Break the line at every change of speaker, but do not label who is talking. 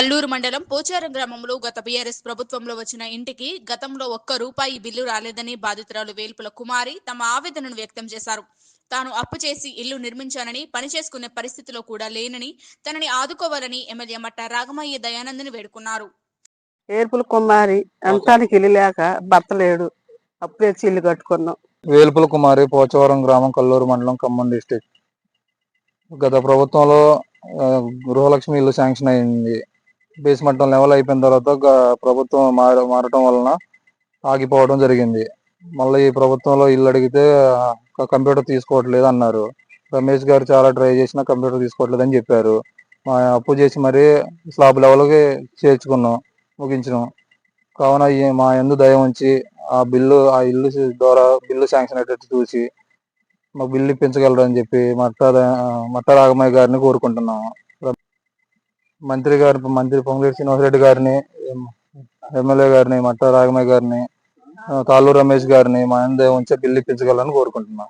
కొల్లూరు మండలం పోచారం గ్రామంలో గత బీఆర్ఎస్ ప్రభుత్వంలో వచ్చిన ఇంటికి గతంలో ఒక్క రూపాయి బిల్లు రాలేదని బాధితురాలు వేల్పుల కుమారి తమ ఆవేదనను వ్యక్తం చేశారు. తాను అప్పు చేసి ఇల్లు నిర్మించానని పని చేసుకునే పరిస్థితిలో కూడా లేనని తనని ఆదుకోవాలని ఎమ్మెల్యే మట్ట రాగమయ్య దయానందని వేడుకున్నారు.
ఏర్పుల కుమారి అంతానికి ఇల్లు లేక భర్త లేడు. అప్పుడే తెచ్చి ఇల్లు కట్టుకున్నాం.
వేలుపుల కుమారి పోచవరం గ్రామం కల్లూరు మండలం ఖమ్మం డిస్టిక్ గత ప్రభుత్వంలో గృహలక్ష్మి ఇల్లు శాంక్షన్ అయింది. బేస్ మట్టం లెవెల్ అయిపోయిన తర్వాత ప్రభుత్వం మార మారటం వలన ఆగిపోవడం జరిగింది. మళ్ళీ ఈ ప్రభుత్వంలో ఇల్లు అడిగితే కంప్యూటర్ తీసుకోవట్లేదు అన్నారు. రమేష్ గారు చాలా ట్రై చేసినా కంప్యూటర్ తీసుకోవట్లేదు అని చెప్పారు. మా అప్పు చేసి మరీ స్లాబ్ లెవెల్కి చేర్చుకున్నాం ముగించినాం. కావున మా ఎందు దయ ఉంచి ఆ బిల్లు ఆ ఇల్లు ద్వారా బిల్లు శాంక్షన్ అయ్యేటట్టు చూసి మాకు బిల్లు ఇప్పించగలరని చెప్పి మట్ట మట్ట రాగమయ్య గారిని కోరుకుంటున్నాము. మంత్రి గారి మంత్రి పొంగులేటి శ్రీనివాసరెడ్డి గారిని ఎమ్మెల్యే గారిని మట్ట రాగమయ్య గారిని ఆ, తాళ్ళూరు రమేష్ గారిని మా ఎందు ఉంచే ఉంచి బిల్లు కోరుకుంటున్నాం.